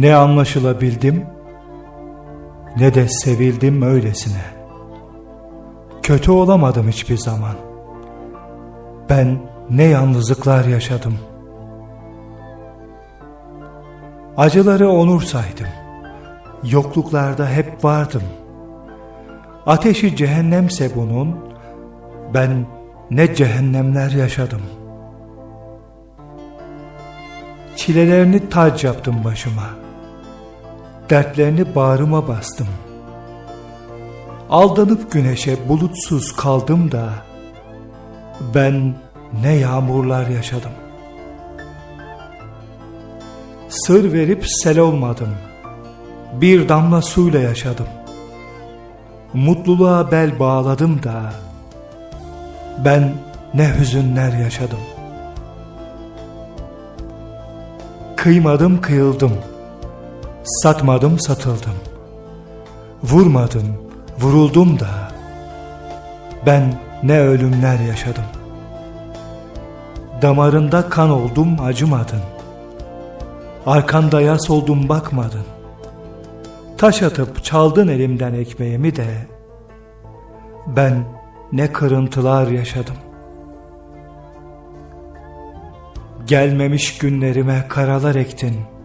Ne anlaşılabildim ne de sevildim öylesine. Kötü olamadım hiçbir zaman. Ben ne yalnızlıklar yaşadım. Acıları onur saydım. Yokluklarda hep vardım. Ateşi cehennemse bunun, ben ne cehennemler yaşadım. Çilelerini tac yaptım başıma. Dertlerini bağrıma bastım. Aldanıp güneşe bulutsuz kaldım da, ben ne yağmurlar yaşadım. Sır verip sel olmadım. Bir damla suyla yaşadım. Mutluluğa bel bağladım da, ben ne hüzünler yaşadım. Kıymadım kıyıldım. Satmadım satıldım. Vurmadım vuruldum da, ben ne ölümler yaşadım. Damarında kan oldum acımadın. Arkanda yas oldum bakmadın. Taş atıp çaldın elimden ekmeğimi de, ben ne kırıntılar yaşadım. Gelmemiş günlerime karalar ektin.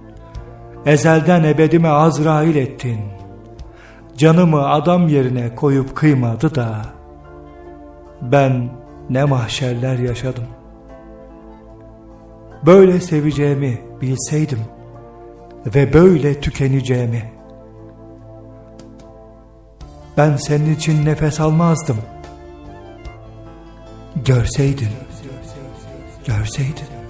Ezelden ebedime Azrail ettin. Canımı adam yerine koyup kıymadı da, ben ne mahşerler yaşadım. Böyle seveceğimi bilseydim ve böyle tükeneceğimi, ben senin için nefes almazdım. Görseydin, görseydin.